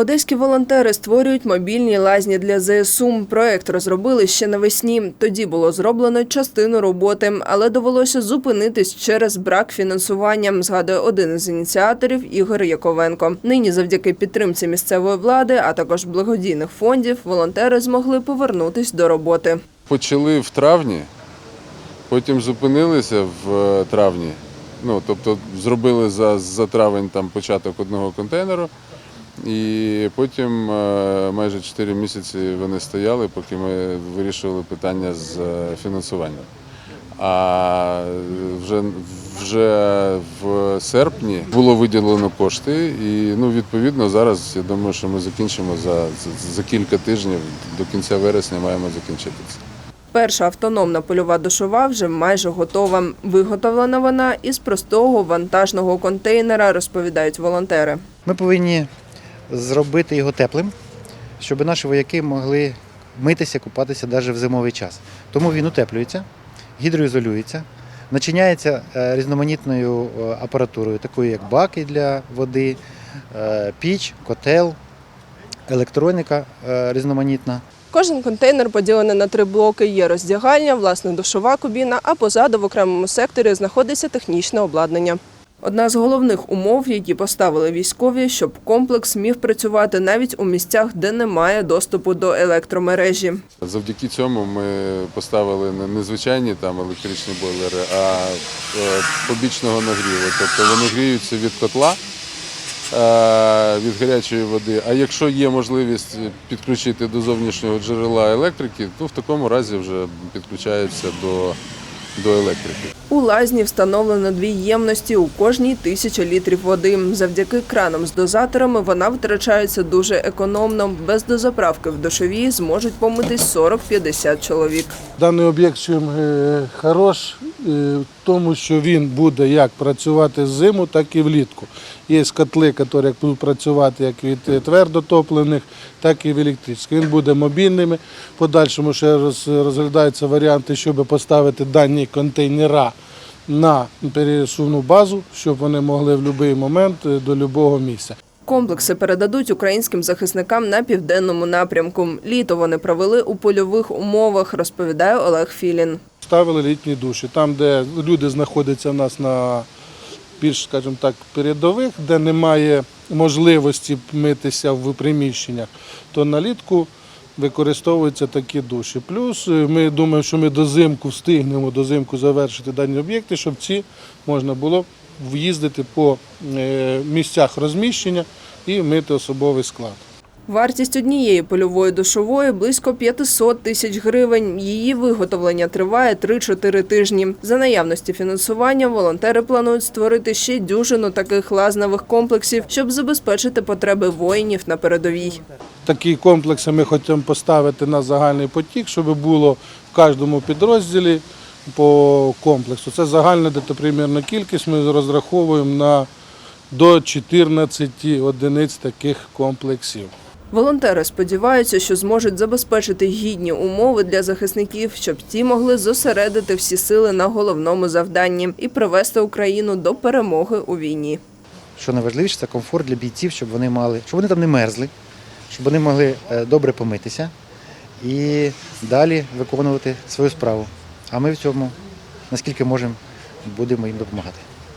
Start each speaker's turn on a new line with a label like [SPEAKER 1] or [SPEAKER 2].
[SPEAKER 1] Одеські волонтери створюють мобільні лазні для ЗСУ. Проект розробили ще навесні. Тоді було зроблено частину роботи, але довелося зупинитись через брак фінансування. Згадує один із ініціаторів Ігор Яковенко. Нині, завдяки підтримці місцевої влади, а також благодійних фондів, волонтери змогли повернутись до роботи.
[SPEAKER 2] Почали в травні, потім зупинилися в е, травні. Ну, тобто зробили за, за травень там початок одного контейнеру, і потім е, майже 4 місяці вони стояли, поки ми вирішували питання з е, фінансуванням. А вже, вже в серпні було виділено кошти, і ну, відповідно зараз я думаю, що ми закінчимо за, за, за кілька тижнів, до кінця вересня маємо закінчити це.
[SPEAKER 1] Перша автономна польова душова вже майже готова. Виготовлена вона із простого вантажного контейнера, розповідають волонтери.
[SPEAKER 3] Ми повинні зробити його теплим, щоб наші вояки могли митися, купатися навіть в зимовий час. Тому він утеплюється, гідроізолюється, начиняється е, різноманітною е, апаратурою, такою як баки для води, е, піч, котел, електроніка різноманітна.
[SPEAKER 1] Кожен контейнер поділений на три блоки. Є роздягальня, власне душова кабіна, а позаду в окремому секторі знаходиться технічне обладнання. Одна з головних умов, які поставили військові, щоб комплекс міг працювати навіть у місцях, де немає доступу до електромережі.
[SPEAKER 2] Завдяки цьому ми поставили не звичайні там електричні бойлери, а е, побічного нагріву. Тобто вони гріються від котла, е, від гарячої води. А якщо є можливість підключити до зовнішнього джерела електрики, то в такому разі вже підключаються до, до електрики.
[SPEAKER 1] У лазні встановлено дві ємності у кожній тисячі літрів води. Завдяки кранам з дозаторами вона витрачається дуже економно. Без дозаправки в душові зможуть помитись 40-50 чоловік.
[SPEAKER 4] Даний об'єкт чим е, хорош в тому, що він буде як працювати зиму, так і влітку. Є котли, які будуть працювати як від е, твердотоплених, так і в електричних. Він буде мобільним. В Подальшому ще роз- розглядаються варіанти, щоб поставити дані контейнера на пересувну базу, щоб вони могли в будь-який момент е, до будь-якого місця.
[SPEAKER 1] Комплекси передадуть українським захисникам на південному напрямку. Літо вони провели у польових умовах, розповідає Олег Філін.
[SPEAKER 4] Ставили літні душі. Там, де люди знаходяться в нас на більш, скажімо так, передових, де немає можливості митися в приміщеннях, то налітку використовуються такі душі. Плюс е, ми думаємо, що ми дозимку встигнемо дозимку завершити дані об'єкти, щоб ці можна було в'їздити по е, місцях розміщення і мити особовий склад.
[SPEAKER 1] Вартість однієї польової душової близько 500 тисяч гривень. Її виготовлення триває 3-4 тижні. За наявності фінансування волонтери планують створити ще дюжину таких лазневих комплексів, щоб забезпечити потреби воїнів на передовій.
[SPEAKER 4] Такі комплекси ми хочемо поставити на загальний потік, щоб було в кожному підрозділі по комплексу. Це загальна де примірна кількість. Ми розраховуємо на до 14 одиниць таких комплексів.
[SPEAKER 1] Волонтери сподіваються, що зможуть забезпечити гідні умови для захисників, щоб ті могли зосередити всі сили на головному завданні і привести Україну до перемоги у війні.
[SPEAKER 3] Що найважливіше, це комфорт для бійців, щоб вони мали, щоб вони там не мерзли, щоб вони могли е, добре помитися і далі виконувати свою справу. А ми в цьому, наскільки можемо, будемо їм допомагати.